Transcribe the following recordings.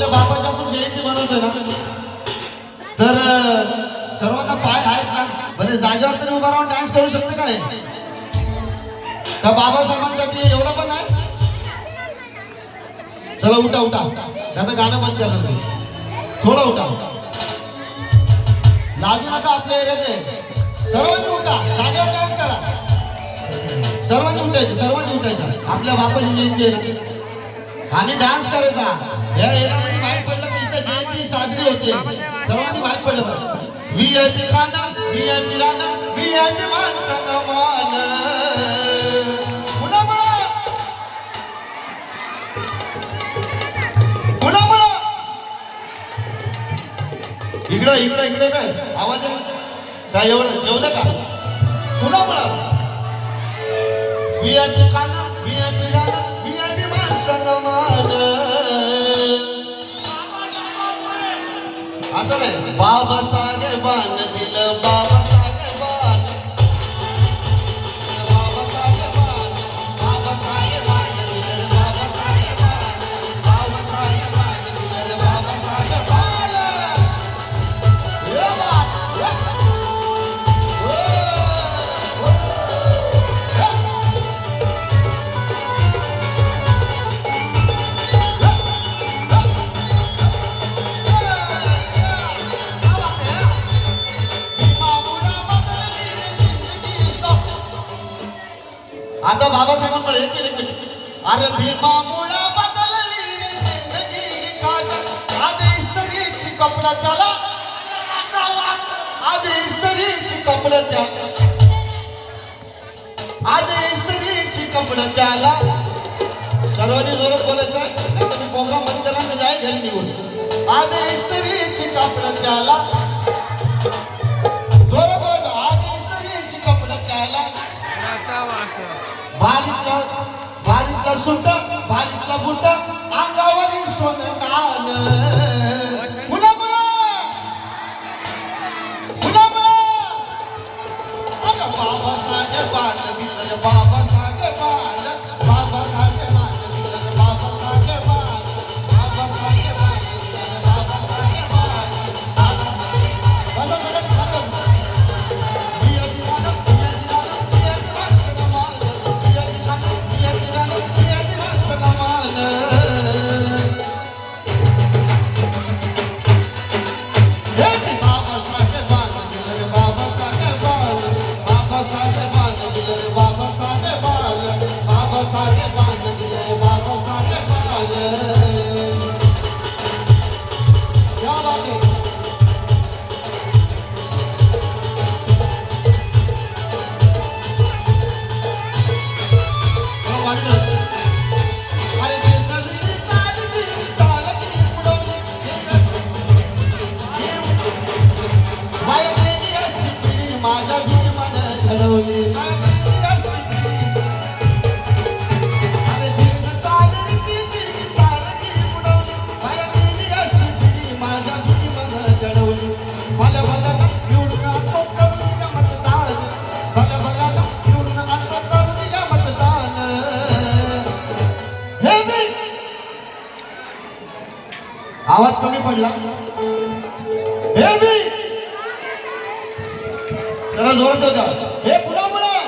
आपल्या बाबाची आपण जयंती बनवतोय ना? तर सर्वांना पाय आहेत ना? बरे जागेवर तरी उभा राहून डान्स करू शकते का नाही? का बाबासाहेबांसाठी एवढं पण आहे? चला उठा उठा. आता गाणं बंद करा तुम्ही. थोडं उठा. लाजू नका आपल्या एरियात आहे. सर्वांनी उठा. जागेवर डान्स करा. सर्वांनी उठायचं सर्वांनी उठायचं. आपल्या बापाची जयंती आहे ना? आणि डान्स करायचा या एरियामध्ये बाहेर पडलं की इथं जयंती साजरी होते. सर्वांनी बाहेर पडलं पाहिजे व्ही आय पी खाणं व्ही आय पी राहणं व्ही आय पी माणसानं मान इकडं इकडं इकडे काय? आवाज आहे? काय एवढं? जेवलं का? कुणामुळं? व्ही आय पी खाणं व्ही आय पी राहणं व्ही असं नाही बाबा आता बाबासाहेबांकडे एक मिनिट, एक मिनिट. अरे भीमा मुळा बदलली रे जिंदगी काजल आज इस्त्रीची कपडा त्याला आधी इस्त्रीची कपडा त्या आधी इस्त्रीची कपडा त्याला. सर्वांनी जोरात बोलायचं नाही तर मी कोकणा बंद जाईल घरी निघून. आधी इस्त्रीची कपडा त्याला भारीतला भारीतला सुट भारीतला बुट अंगावरील सोन काल. बाबा पुन्हा! बाबा. क्या आवाज कमी पडला. हे मी. जरा जोरात होता हे पुन्हा पुन्हा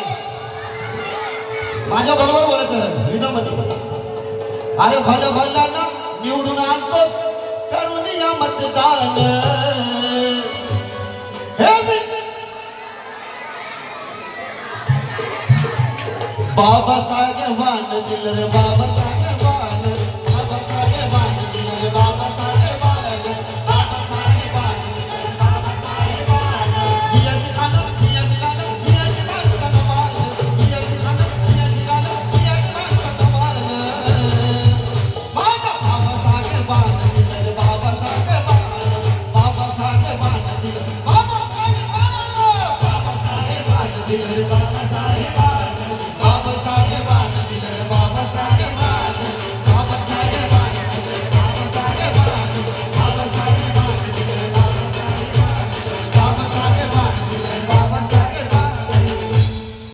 माझ्या बरोबर बोलायचं रिदमध्ये अरे भल भलं ना निवडून आणतोस. करून या मतदान. हे मी. बाबासाहेबान दिलं रे बाबा